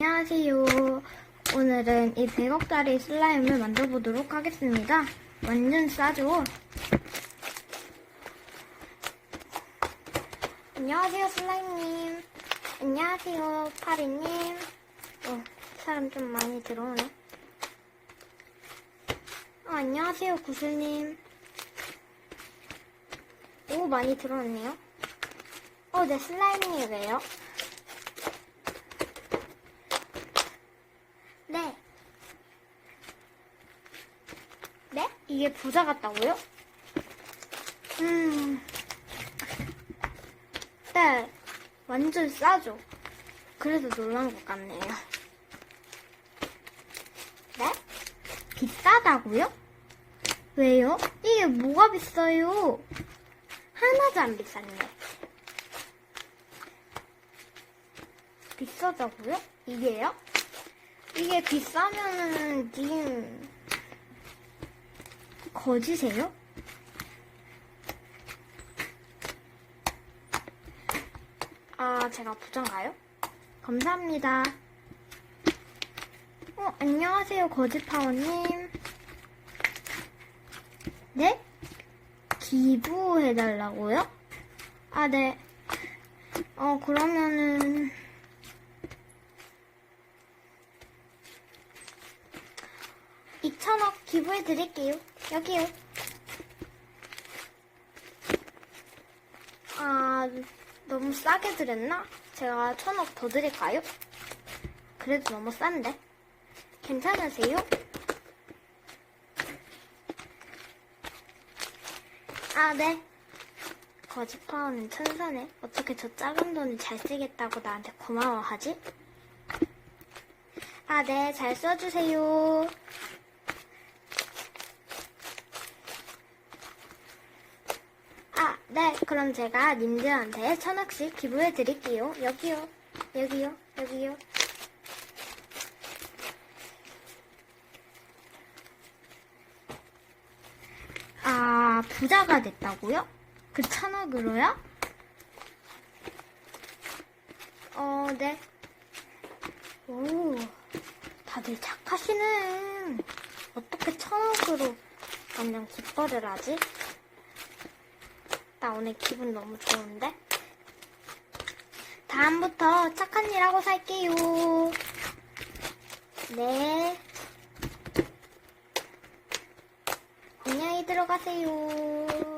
안녕하세요. 오늘은 이 100억짜리 슬라임을 만들어보도록 하겠습니다. 완전 싸죠? 안녕하세요, 슬라임님. 안녕하세요, 파리님. 어, 사람 좀 많이 들어오네. 어, 안녕하세요, 구슬님. 오, 많이 들어왔네요. 어, 네, 슬라임님이에요. 네. 네? 이게 부자 같다고요? 음. 네. 완전 싸죠? 그래서 놀란 것 같네요. 네? 비싸다고요? 왜요? 이게 뭐가 비싸요? 하나도 안 비싼데. 비싸다고요? 이게요? 이게 비싸면은 님 거지세요? 아 제가 부장가요? 감사합니다. 어 안녕하세요 거지파워님. 네? 기부해달라고요? 아 네. 어 그러면은. 2천억 기부해 드릴게요. 여기요. 아, 너무 싸게 드렸나? 제가 천억 더 드릴까요? 그래도 너무 싼데. 괜찮으세요? 아, 네. 거짓파워는 천사네. 어떻게 저 작은 돈을 잘 쓰겠다고 나한테 고마워하지? 아, 네. 잘 써주세요. 아, 네. 그럼 제가 님들한테 천억씩 기부해 드릴게요. 여기요. 여기요. 여기요. 아, 부자가 됐다고요? 그 천억으로요? 어, 네. 오, 다들 착하시네. 어떻게 천억으로 완전 기뻐를 하지? 나 오늘 기분 너무 좋은데? 다음부터 착한 일 하고 살게요. 네. 안녕히 들어가세요.